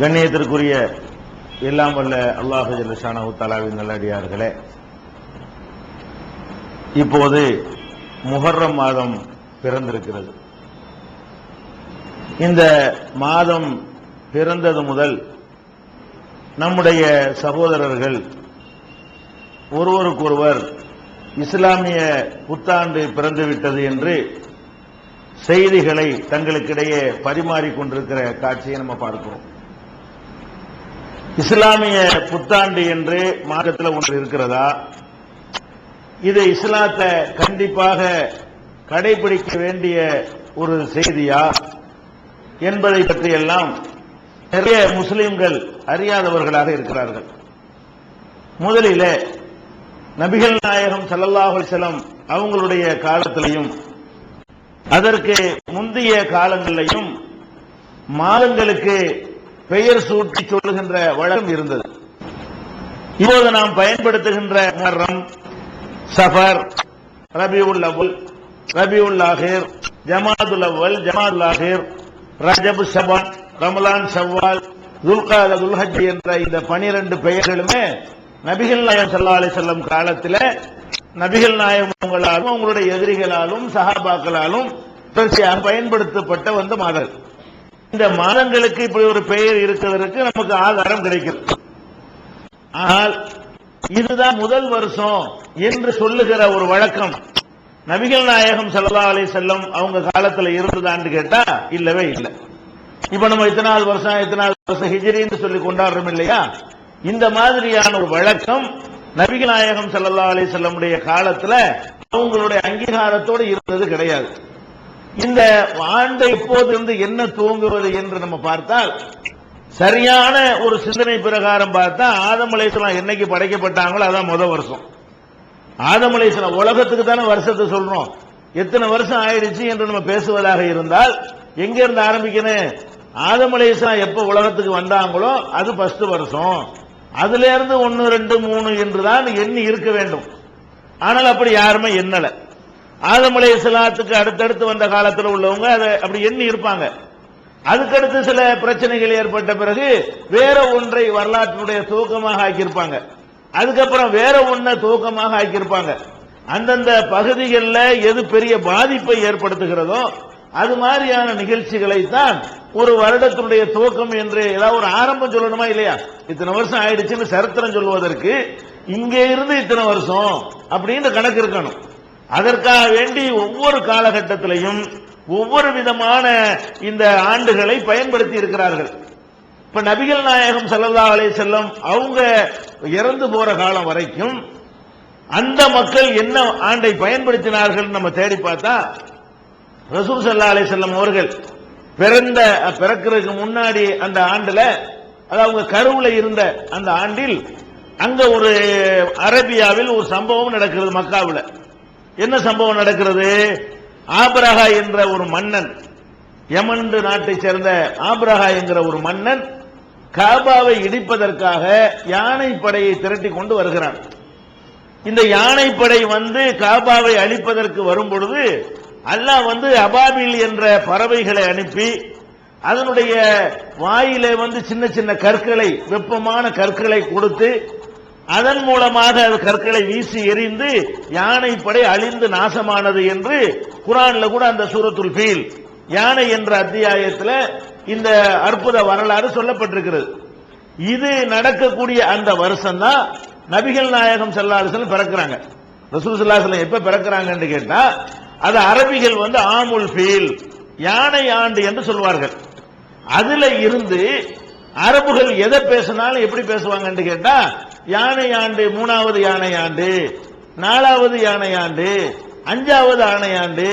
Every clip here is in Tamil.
கண்ணியத்திற்குரிய எல்லாம் வல்ல அல்லாஹு ஜல்லஷானஹு நல்லடியார்களே. இப்போது முஹர்ரம் மாதம் பிறந்திருக்கிறது. இந்த மாதம் பிறந்தது முதல் நம்முடைய சகோதரர்கள் ஒருவருக்கொருவர் இஸ்லாமிய புத்தாண்டு பிறந்துவிட்டது என்று செய்திகளை தங்களுக்கிடையே பரிமாறிக்கொண்டிருக்கிற காட்சியை நம்ம பார்க்கிறோம். இஸ்லாமிய புத்தாண்டு என்று மார்க்கத்தில் ஒன்று இருக்கிறதா? இது இஸ்லாத்தை கண்டிப்பாக கடைபிடிக்க வேண்டிய ஒரு செய்தியா? என்பதை பற்றியெல்லாம் நிறைய முஸ்லிம்கள் அறியாதவர்களாக இருக்கிறார்கள். முதலில நபிகள் நாயகம் சல்லல்லாஹு செலம் அவங்களுடைய காலத்திலையும் அதற்கு முந்தைய காலங்களிலையும் மாதங்களுக்கு பெயர் சூட்டி சொல்லுகின்ற வழக்கம் இருந்தது. இப்போது நாம் பயன்படுத்துகின்ற முஹர்ரம் சஃபர் ரபியுல் அவுல் ரபியுல் ஆஹிர் ஜமாதுல் அவ்வல் ஜமாதுல் ஆஹிர் ரஜப் சபான் ரமலான் சவால் துல்காத துல்ஹஜ் என்ற இந்த பனிரெண்டு பெயர்களுமே நபிகள் நாயம் சல்லா அலி செல்லம் காலத்தில் நபிகள் நாயகம் உங்களாலும் அவங்களுடைய எதிரிகளாலும் சஹாபாக்களாலும் பயன்படுத்தப்பட்ட வந்த மாதர் இந்த மாதங்களுக்கு இப்படி ஒரு பெயர் இருக்கிறதுக்கு நமக்கு ஆதாரம் கிடைக்கிறது ஆனால் இதுதான் முதல் வருஷம் என்று சொல்லுகிற ஒரு வழக்கம். நபிகள் நாயகம் சல்லா அலி செல்லம் அவங்க காலத்துல இருந்ததான்னு கேட்டா இல்லவே இல்லை. இப்ப நம்ம இத்தனாவது வருஷம் இத்தனாவது வருஷம் ஹிஜிரின்னு சொல்லி கொண்டாடுறோம் இல்லையா? இந்த மாதிரியான ஒரு வழக்கம் நபிகள் நாயகம் சல்லா அலி செல்லமுடைய காலத்துல அவங்களுடைய அங்கீகாரத்தோடு இருந்தது கிடையாது. இந்த ஆண்டு எப்போதிருந்து என்ன துவங்குவது என்று நம்ம பார்த்தால் சரியான ஒரு சிந்தனை பிரகாரம் பார்த்தா ஆதமலேசலாம் என்னைக்கு படைக்கப்பட்டாங்களோ அதான் முதல் வருஷம். ஆதம் உலகத்துக்கு தானே வருஷத்தை சொல்றோம். எத்தனை வருஷம் ஆயிடுச்சு என்று நம்ம பேசுவதாக இருந்தால் எங்க இருந்து ஆரம்பிக்கணும் ஆதமலேசலாம் எப்ப உலகத்துக்கு வந்தாங்களோ அது பஸ்ட் வருஷம். அதுல இருந்து ஒன்னு ரெண்டு மூணு என்றுதான் எண்ணி இருக்க வேண்டும். ஆனால் அப்படி யாருமே எண்ணலை. ஆதமலை அலைஹிஸ்ஸலாத்துக்கு அடுத்தடுத்து வந்த காலத்தில் உள்ளவங்க அதை அப்படி எண்ணி இருப்பாங்க. அதுக்கடுத்து சில பிரச்சனைகள் ஏற்பட்ட பிறகு வேற ஒன்றை வரலாற்றினுடைய துவக்கமாக ஆக்கியிருப்பாங்க. அதுக்கப்புறம் வேற ஒன்றை துவக்கமாக ஆக்கியிருப்பாங்க. அந்தந்த பகுதிகளில் எது பெரிய பாதிப்பை ஏற்படுத்துகிறதோ அது மாதிரியான நிகழ்ச்சிகளை தான் ஒரு வருடத்தினுடைய துவக்கம் என்று ஏதாவது ஒரு ஆரம்பம் சொல்லணுமா இல்லையா? இத்தனை வருஷம் ஆயிடுச்சுன்னு சரித்திரம் சொல்வதற்கு இங்கே இருந்து இத்தனை வருஷம் அப்படின்னு கணக்கு இருக்கணும். அதற்காக வேண்டி ஒவ்வொரு காலகட்டத்திலையும் ஒவ்வொரு விதமான இந்த ஆண்டுகளை பயன்படுத்தி இருக்கிறார்கள். இப்ப நபிகள் நாயகம் செல்லதா அலே செல்லம் அவங்க இறந்து போற காலம் வரைக்கும் அந்த மக்கள் என்ன ஆண்டை பயன்படுத்தினார்கள் நம்ம தேடி பார்த்தா ரசூல் சல்லா அலே செல்லம் அவர்கள் பிறந்த பிறக்கிறதுக்கு முன்னாடி அந்த ஆண்டுல அதாவது அவங்க கருவுல இருந்த அந்த ஆண்டில் அங்க ஒரு அரேபியாவில் ஒரு சம்பவம் நடக்கிறது மக்காவில். என்ன சம்பவம் நடக்கிறது? ஆபிரஹா என்ற ஒரு மன்னன் யமன் நாட்டை சேர்ந்த ஆபிரஹா என்கிற ஒரு மன்னன் காபாவை இடிப்பதற்காக யானை படையை திரட்டி கொண்டு வருகிறான். இந்த யானைப்படை வந்து காபாவை அழிப்பதற்கு வரும் பொழுது அல்லாஹ் வந்து அபாபில் என்ற பறவைகளை அனுப்பி அதனுடைய வாயிலே வந்து சின்ன சின்ன கற்களை வெப்பமான கற்களை கொடுத்து அதன் மூலமாக அது கற்களை வீசி எறிந்து யானைப்படை அழிந்து நாசமானது என்று குரான்ல கூட அந்த சூரத்துல் ஃபீல். யானை என்ற அத்தியாயத்தில் இந்த அற்புத வரலாறு சொல்லப்பட்டிருக்கிறது. இது நடக்கக்கூடிய அந்த வருஷம் தான் நபிகள் நாயகம் செல்லாசலம் பிறக்கிறாங்க. ரசூல் செல்லாசலம் எப்ப பிறக்கிறாங்கன்னு கேட்டா அது அரபிகள் வந்து ஆமுல் ஃபீல் யானை ஆண்டு என்று சொல்வார்கள். அதுல இருந்து அரபுகள் எதை பேசினாலும் எப்படி பேசுவாங்கன்னு கேட்டா யானை ஆண்டு மூணாவது யானை ஆண்டு நாலாவது யானை ஆண்டு அஞ்சாவது ஆணை ஆண்டு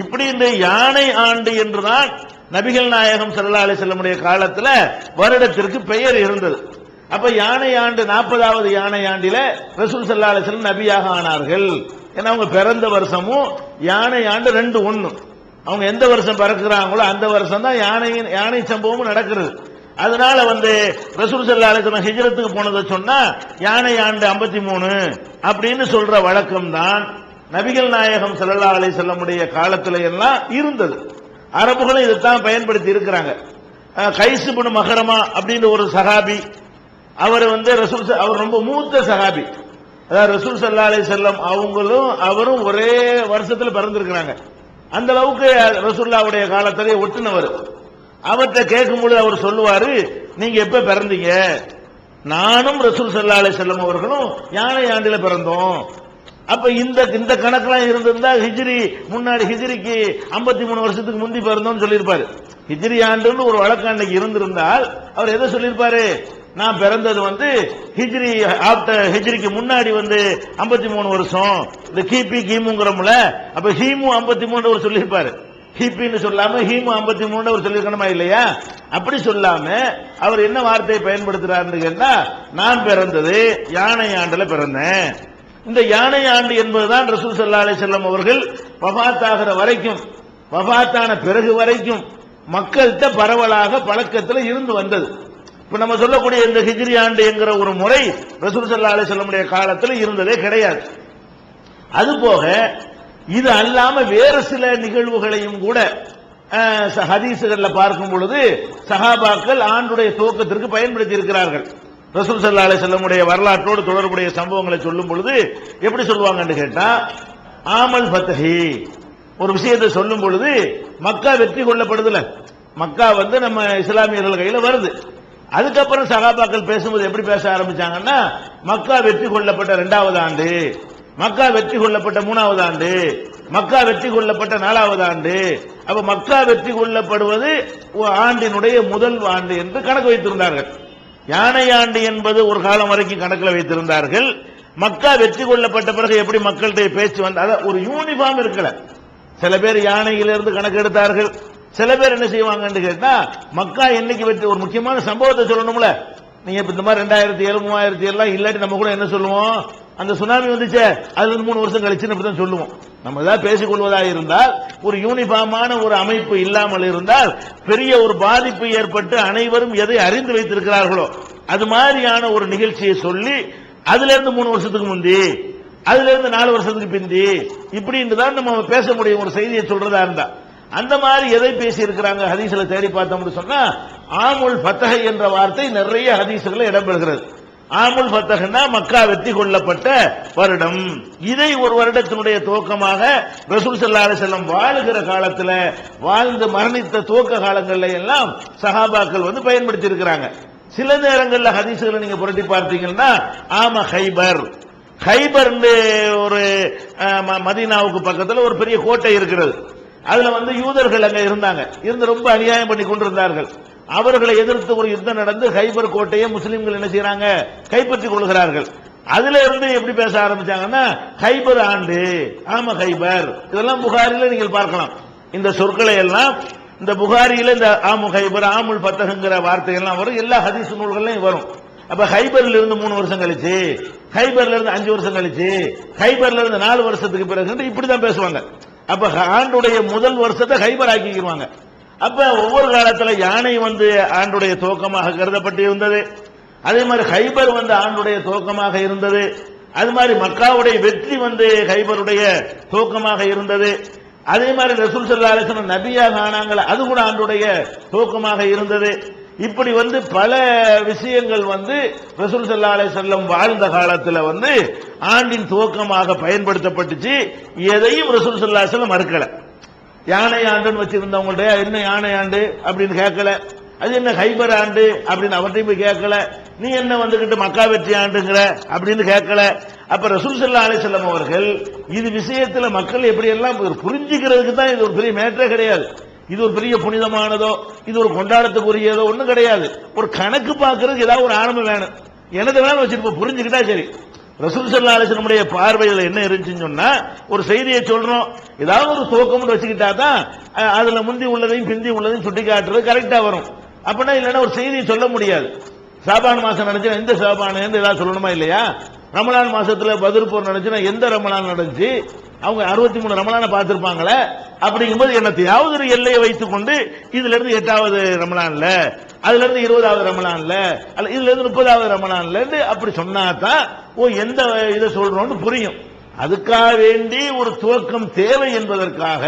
இப்படி இந்த யானை ஆண்டு என்றுதான் நபிகள் நாயகம் செல்லாலை அலைஹி வஸல்லமுடைய காலத்துல வருடத்திற்கு பெயர் இருந்தது. அப்ப யானை ஆண்டு நாற்பதாவது யானை ஆண்டில ரசூல் செல்லாலை அலைஹி நபியாக ஆனார்கள். ஏன்னா அவங்க பிறந்த வருஷமும் யானை ஆண்டு ரெண்டு ஒண்ணு. அவங்க எந்த வருஷம் பிறக்கிறாங்களோ அந்த வருஷம் தான் யானை யானை சம்பவமும் நடக்கிறது. அதனால வந்து ரசூல் ஸல்லல்லாஹு அலைஹி வஸல்லம் போனதை சொன்னா யானை ஆண்டு 53 அப்படின்னு சொல்ற வழக்கம் தான் நபிகள் நாயகம் செல்லல்லா அலை செல்லமுடைய காலத்துல எல்லாம் இருந்தது. அரபுகளும் இதைத்தான் பயன்படுத்தி இருக்கிறாங்க. கைசு கைஸ் மகரமா அப்படின்ற ஒரு சகாபி அவர் வந்து ரசூல் அவர் ரொம்ப மூத்த சகாபி அதாவது ரசூல் சல்லா அலி செல்லம் அவங்களும் அவரும் ஒரே வருஷத்தில் பிறந்திருக்கிறாங்க. அந்த அளவுக்கு ரசூல்லாவுடைய காலத்திலே ஒட்டுனவர். அவர்கிட்ட கேட்கும்போது அவர் சொல்லுவாரு நீங்க எப்ப பிறந்தீங்க? நானும் ரசூல் சல்லா அலைஹி செல்லம் அவர்களும் யானை ஆண்டில பிறந்தோம். அப்ப இந்த இந்த கணக்கெல்லாம் இருந்திருந்தா ஹிஜ்ரி முன்னாடி ஹிஜ்ரிக்கு 53 மூணு வருஷத்துக்கு முந்தி பிறந்தோம்னு சொல்லியிருப்பாரு. ஹிஜ்ரி ஆண்டுன்னு ஒரு வழக்கு அன்னைக்கு இருந்திருந்தால் அவர் எதை சொல்லியிருப்பாரு? நான் பிறந்தது வந்து ஹிஜ்ரி ஆப்டர் ஹிஜ்ரிக்கு முன்னாடி வந்து 53 மூணு வருஷம். இந்த கிபி கிமுங்கிறோம்ல அப்ப ஹீமு 53 மூணு அவர் சொல்லியிருப்பாரு. ஹிப்பின்னு சொல்லாம ஹீமு 53 மூணு அவர் சொல்லியிருக்கணுமா இல்லையா? அப்படி சொல்லாம அவர் என்ன வார்த்தையை பயன்படுத்துறாருன்னு கேட்டா நான் பிறந்தது யானை ஆண்டுல பிறந்தேன். இந்த யானை ஆண்டு என்பதுதான் ரசூல் ஸல்லல்லாஹு அலைஹி வஸல்லம் அவர்கள் வஃபாத்தாகிற வரைக்கும் பபாத்தான பிறகு வரைக்கும் மக்கள்கிட்ட பரவலாக பழக்கத்தில் இருந்து வந்தது. இப்ப நம்ம சொல்லக்கூடிய இந்த ஹிஜ்ரி ஆண்டு என்கிற ஒரு முறை ரசூல் ஸல்லல்லாஹு அலைஹி வஸல்லமுடைய காலத்தில் இருந்ததே கிடையாது. அதுபோக இது அல்லாம வேறு சில நிகழ்வுகளையும் கூட ச- ஹதீசுகள்ல பார்க்கும் பொழுது சஹாபாக்கள் ஆண்டுடைய துவக்கத்திற்கு பயன்படுத்தி இருக்கிறார்கள். ரசூல் சல்லா அலி செல்லமுடைய வரலாற்றோடு தொடர்புடைய சம்பவங்களை சொல்லும் பொழுது எப்படி சொல்லுவாங்கன்னு கேட்டா ஆமல் ஃபத்ஹி ஒரு விஷயத்தை சொல்லும் பொழுது மக்கா வெற்றி கொள்ளப்படுதுல. மக்கா வந்து நம்ம இஸ்லாமியர்கள் கையில வருது. அதுக்கப்புறம் சகாபாக்கள் பேசும்போது எப்படி பேச ஆரம்பிச்சாங்கன்னா மக்கா வெற்றி கொள்ளப்பட்ட இரண்டாவது ஆண்டு. மக்கா வெற்றி கொள்ளப்பட்ட மூணாவது ஆண்டு மக்கா வெற்றி கொள்ளப்பட்ட நாலாவது ஆண்டு. அப்ப மக்கா வெற்றி கொள்ளப்படுவது ஆண்டினுடைய முதல் ஆண்டு என்று கணக்கு வைத்திருந்தார்கள். யானை ஆண்டு என்பது ஒரு காலம் வரைக்கும் கணக்கில் வைத்திருந்தார்கள். மக்கா வெற்றி கொள்ளப்பட்ட பிறகு எப்படி மக்கள்கிட்ட பேச்சு வந்த ஒரு யூனிஃபார்ம் இருக்கல. சில பேர் யானையிலிருந்து கணக்கு எடுத்தார்கள். சில பேர் என்ன செய்வாங்கன்னு கேட்டா மக்கா என்னைக்கு வெற்றி ஒரு முக்கியமான சம்பவத்தை சொல்லணும்ல. நீங்க இப்ப இந்த மாதிரி ரெண்டாயிரத்தி ஏழு மூவாயிரத்தி எல்லாம் இல்லாட்டி நம்ம கூட என்ன சொல்லுவோம்? அந்த சுனாமி வந்துச்சே அதுல இருந்து மூணு வருஷம் கழிச்சு அப்படிதான் சொல்லுவோம். நம்ம ஏதாவது பேசிக்கொள்வதாக இருந்தால் ஒரு யூனிஃபார்மான ஒரு அமைப்பு இல்லாமல் இருந்தால் பெரிய ஒரு பாதிப்பு ஏற்பட்டு அனைவரும் எதை அறிந்து வைத்திருக்கிறார்களோ அது மாதிரியான ஒரு நிகழ்ச்சியை சொல்லி அதுல இருந்து மூணு வருஷத்துக்கு முந்தி அதுல இருந்து நாலு வருஷத்துக்கு பிந்தி இப்படின்னு தான் நம்ம பேச முடியும் ஒரு செய்தியை சொல்றதா இருந்தா. அந்த மாதிரி எதை பேசி இருக்கிறாங்க ஹதீஸ்ல தேடி பார்த்தோம்னு சொன்னா ஆமுல் பத்தகை என்ற வார்த்தை நிறைய ஹதீஸ்ல இடம்பெறுகிறது. ஆமுல் பத்தகன்னா மக்கா வெற்றி கொள்ளப்பட்ட வருடம். இதை ஒரு வருடத்தினுடைய துவக்கமாக ரசூல் ஸல்லல்லாஹு செல்லம் வாழுகிற காலத்தில் வாழ்ந்து மரணித்த துவக்க காலங்களில் எல்லாம் சஹாபாக்கள் வந்து பயன்படுத்தி இருக்கிறாங்க சில நேரங்களில் ஹதீசுகளை நீங்க புரட்டி பார்த்தீங்கன்னா ஆம ஹைபர். ஹைபர்னு ஒரு ம- மதீனாவுக்கு பக்கத்தில் ஒரு பெரிய கோட்டை இருக்கிறது. அதுல வந்து யூதர்கள் அங்க இருந்தாங்க. இருந்து ரொம்ப அநியாயம் பண்ணி கொண்டிருந்தார்கள். அவர்களை எதிர்த்து ஒரு யுத்தம் நடந்து ஹைபர் கோட்டையை முஸ்லிம்கள் என்ன செய்யறாங்க? கைப்பற்றிக் கொள்கிறார்கள். அதுல இருந்து எப்படி பேச ஆரம்பிச்சாங்கன்னா ஹைபர் ஆண்டு. ஆமா ஹைபர். இதெல்லாம் புகாரில நீங்கள் பார்க்கலாம். இந்த சொற்களை எல்லாம் இந்த புகாரியில இந்த ஆமு ஹைபர் ஆமுல் பத்தகங்கிற வார்த்தைகள்லாம் வரும். எல்லா ஹதீஸ் நூல்கள்லையும் வரும். அப்ப ஹைபர்ல இருந்து மூணு வருஷம் கழிச்சு ஹைபர்ல இருந்து அஞ்சு வருஷம் கழிச்சு ஹைபர்ல இருந்து நாலு வருஷத்துக்கு பிறகு இப்படிதான் பேசுவாங்க. அப்ப ஆண்டுடைய முதல் வருஷத்தை ஹைபர் ஆக்கிக்குவாங்க அப்ப ஒவ்வொரு காலத்துல யானை வந்து ஆண்டுடைய துவக்கமாக கருதப்பட்டு இருந்தது அதே மாதிரி ஹைபர் வந்து ஆண்டுடைய துவக்கமாக இருந்தது. அது மாதிரி மக்காவுடைய வெற்றி வந்து ஹைபருடைய துவக்கமாக இருந்தது. அதே மாதிரி ரசூல் சல்லா அலிஸ்லாம் நபியாக ஆனாங்கள அது கூட ஆண்டுடைய துவக்கமாக இருந்தது. இப்படி வந்து பல விஷயங்கள் வந்து ரசூல் சல்லா அலிசல்லம் வாழ்ந்த காலத்துல வந்து ஆண்டின் துவக்கமாக பயன்படுத்தப்பட்டுச்சு. எதையும் ரசூல் சல்லா செல்லம் மறுக்கலை. யானை ஆண்டுன்னு வச்சிருந்தவங்கள்ட்ட என்ன யானை ஆண்டு? அப்படின்னு கேட்கல. அது என்ன ஹைபர் ஆண்டு? அப்படின்னு அவர்கிட்ட போய் கேட்கல. நீ என்ன வந்துகிட்டு மக்கா வெற்றி ஆண்டுங்கிற? அப்படின்னு கேட்கல. அப்ப ரசூல் சல்லா அலிசல்லம் அவர்கள் இது விஷயத்துல மக்கள் எப்படி எல்லாம் புரிஞ்சுக்கிறதுக்கு தான் இது ஒரு பெரிய மேட்டரே கிடையாது. இது ஒரு பெரிய புனிதமானதோ இது ஒரு கொண்டாடத்துக்குரியதோ ஒன்றும் கிடையாது. ஒரு கணக்கு பார்க்கறதுக்கு ஏதாவது ஒரு ஆரம்பம் வேணும். எனது வேணும் வச்சிருப்போம் புரிஞ்சுக்கிட்டா சரி. ரசூல் சல்லா அலிஸ்லமுடைய பார்வையில் என்ன இருந்துச்சுன்னு சொன்னா ஒரு செய்தியை சொல்றோம். ஏதாவது ஒரு துவக்கம்னு வச்சுக்கிட்டா தான் அதுல முந்தி உள்ளதையும் பிந்தி உள்ளதையும் சுட்டி காட்டுறது கரெக்டா வரும். அப்படின்னா இல்லைன்னா ஒரு செய்தியை சொல்ல முடியாது. சாபான் மாசம் நினைச்சா எந்த சாபான் ஏதாவது சொல்லணுமா இல்லையா? ரமலான் மாசத்துல பதில் போர் நினைச்சுன்னா எந்த ரமலான் நடந்துச்சு? அவங்க அறுபத்தி மூணு ரமலான பார்த்திருப்பாங்களே. அப்படிங்கும்போது என்னத்தையாவது ஒரு எல்லையை வைத்துக் கொண்டு இதுல இருந்து எட்டாவது ரமலான்ல அதுல இருந்து இருபதாவது ரமலான்ல அல்ல இதுல இருந்து முப்பதாவது ரமலான்ல இருந்து அப்படி சொன்னாதான் ஓ எந்த இதை சொல்றோம்னு புரியும். அதுக்காக வேண்டி ஒரு துவக்கம் தேவை என்பதற்காக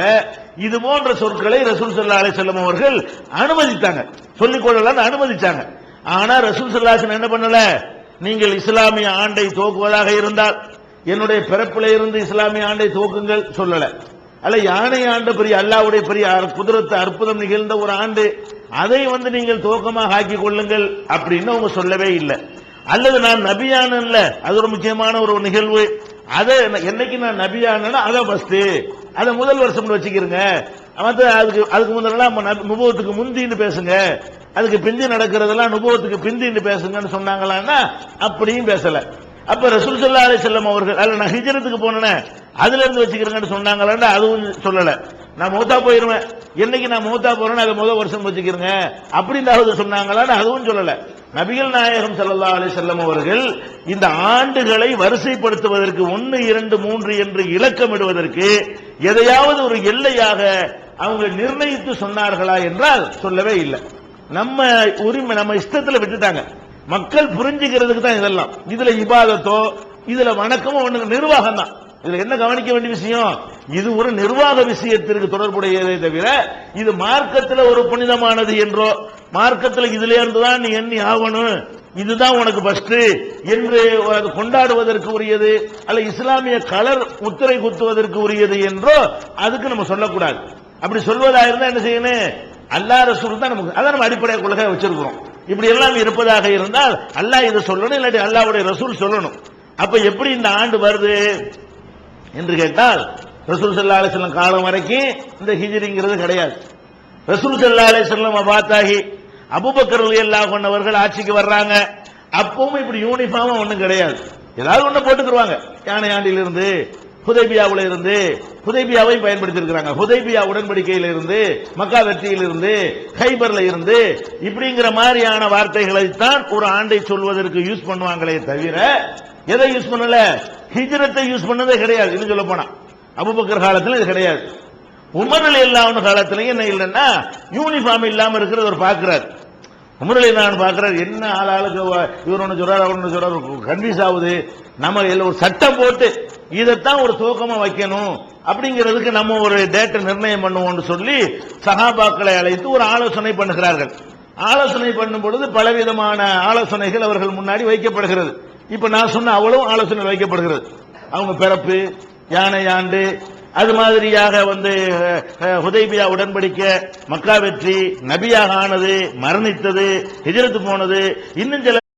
இது போன்ற சொற்களை ரசூல் சல்லா அலிசல்லம் அவர்கள் அனுமதித்தாங்க. சொல்லிக் கொள்ளலாம் அனுமதிச்சாங்க. ஆனா ரசூல் சல்லாசன் என்ன பண்ணல? நீங்கள் இஸ்லாமிய ஆண்டை துவக்குவதாக இருந்தால் என்னுடைய பிறப்பில இருந்து இஸ்லாமிய ஆண்டை துவக்குங்கள் சொல்லல. அல்ல யானை ஆண்டு பெரிய அல்லாவுடைய பெரிய குதிரத்து அற்புதம் நிகழ்ந்த ஒரு ஆண்டு அதை வந்து நீங்கள் துவக்கமாக ஆக்கி கொள்ளுங்கள் அப்படின்னு அவங்க சொல்லவே இல்லை. அல்லது நான் நபியானல்ல அது ஒரு முக்கியமான ஒரு நிகழ்வு. அதை என்னைக்கு நான் நபியானேன்னா அதை ஃபஸ்ட்டு அதை முதல் வருஷம் வச்சுக்கிறங்க. மற்ற அதுக்கு அதுக்கு முதல்லாம் நுபவத்துக்கு முந்தின்னு பேசுங்க. அதுக்கு பிந்தி நடக்கிறதெல்லாம் நுபவத்துக்கு பிந்தின்னு பேசுங்கன்னு சொன்னாங்களான்னா அப்படியும் பேசல. அப்ப ரசூல் ஸல்லல்லாஹு அலைஹி செல்லம் அவர்கள் அல்ல நான் ஹிஜரத்துக்கு போனேன் அதுல இருந்து வச்சுக்கிறேங்கன்னு சொன்னாங்களான்னு அதுவும் சொல்லலை. நான் மூத்தா போயிருவேன். என்னைக்கு நான் மூத்தா போறேன்னு அதை முதல் வருஷம் வச்சுக்கிறேங்க. அப்படின்னு சொன்னாங்களான்னு அதுவும் சொல்லல. நபிகள் நாயகம் ஸல்லல்லாஹு அலி செல்லம் அவர்கள் இந்த ஆண்டுகளை வரிசைப்படுத்துவதற்கு ஒன்னு இரண்டு மூன்று என்று இலக்கமிடுவதற்கு எதையாவது ஒரு எல்லையாக அவங்க நிர்ணயித்து சொன்னார்களா என்றால் சொல்லவே இல்லை. நம்ம உரிமை நம்ம இஷ்டத்துல விட்டுட்டாங்க. மக்கள் புரிஞ்சுக்கிறதுக்கு தான் இதெல்லாம். இதுல இபாதத்தோ இதுல வணக்கமோ ஒண்ணு நிர்வாகம் தான் இதுல என்ன கவனிக்க வேண்டிய விஷயம்? இது ஒரு நிர்வாக விஷயத்திற்கு தொடர்புடையதே தவிர இது மார்க்கத்துல ஒரு புனிதமானது என்றோ மார்க்கத்துல இதுல இருந்துதான் நீ எண்ணி ஆகணும். இதுதான் உனக்கு பஸ்ட் என்று அது கொண்டாடுவதற்கு உரியது அல்ல இஸ்லாமிய கலர் முத்திரை குத்துவதற்கு உரியது என்றோ அதுக்கு நம்ம சொல்லக்கூடாது. அப்படி சொல்வதா இருந்தா என்ன செய்யணும்? அல்லாஹ் ரசூல் தான் நமக்கு அதான் நம்ம அடிப்படை கொள்கை வச்சிருக்கிறோம். இப்படி எல்லாம் இருப்பதாக இருந்தால் அல்லாஹ் இதை சொல்லணும் இல்லாட்டி அல்லாவுடைய ரசூல் சொல்லணும். அப்ப எப்படி இந்த ஆண்டு வருது? என்று கேட்டால் ரசூல் ஸல்லல்லாஹு அலைஹி காலம் வரைக்கும் இந்த ஹிஜிரிங்கிறது கிடையாது. ரசூல் ஸல்லல்லாஹு அலைஹி வஸல்லம் வபாத்தாகி அபூபக்கர் ரலியல்லாஹு கொண்டவர்கள் ஆட்சிக்கு வர்றாங்க. அப்பவும் இப்படி யூனிஃபார்மா ஒன்றும் கிடையாது. ஏதாவது ஒண்ணு போட்டுக்குருவாங்க. யானை ஆண்டிலிருந்து ஹுதைபியாவுல இருந்து ஹுதைபியாவை பயன்படுத்தியிருக்கிறாங்க. ஹுதைபியா உடன்படிக்கையில இருந்து மக்கா வெற்றியில் இருந்து ஹைபர்ல இருந்து இப்படிங்கிற மாதிரியான வார்த்தைகளை தான் ஒரு ஆண்டை சொல்வதற்கு யூஸ் பண்ணுவாங்களே தவிர எதை யூஸ் பண்ணல? ஹிஜ்ரத்தை யூஸ் பண்ணதே கிடையாது. இன்னும் சொல்ல போனா. அபுபக்கர் காலத்துல இது கிடையாது. உமர் அலி அல்லாஹ் என்ன இல்லைன்னா யூனிஃபார்ம் இல்லாம இருக்கிறத அவர் பார்க்கிறார். உமர் அலி நான் பார்க்கிறார். என்ன ஆள் ஆளுக்கு இவர் ஒன்று சொல்றாரு அவர் ஒன்று சொல்றாரு. கன்ஃபியூஸ் ஆகுது. நம்ம இதில் ஒரு சட்டம் போட்டு இதைத்தான் ஒரு துவக்கமா வைக்கணும். அப்படிங்கிறதுக்கு நம்ம ஒரு டேட்டை நிர்ணயம் பண்ணுவோம்னு சொல்லி சகாபாக்களை அழைத்து ஒரு ஆலோசனை பண்ணுகிறார்கள். ஆலோசனை பண்ணும் பொழுது பலவிதமான ஆலோசனைகள் அவர்கள் முன்னாடி வைக்கப்படுகிறது. இப்ப நான் சொன்ன அவ்வளவு ஆலோசனை வைக்கப்படுகிறது. அவங்க பிறப்பு யானை ஆண்டு அது மாதிரியாக வந்து அஹ், உடன்படிக்க ஹுதைபியா உடன்படிக்கை மக்கா வெற்றி நபியாக ஆனது மரணித்தது எதிர்த்து போனது இன்னும் சில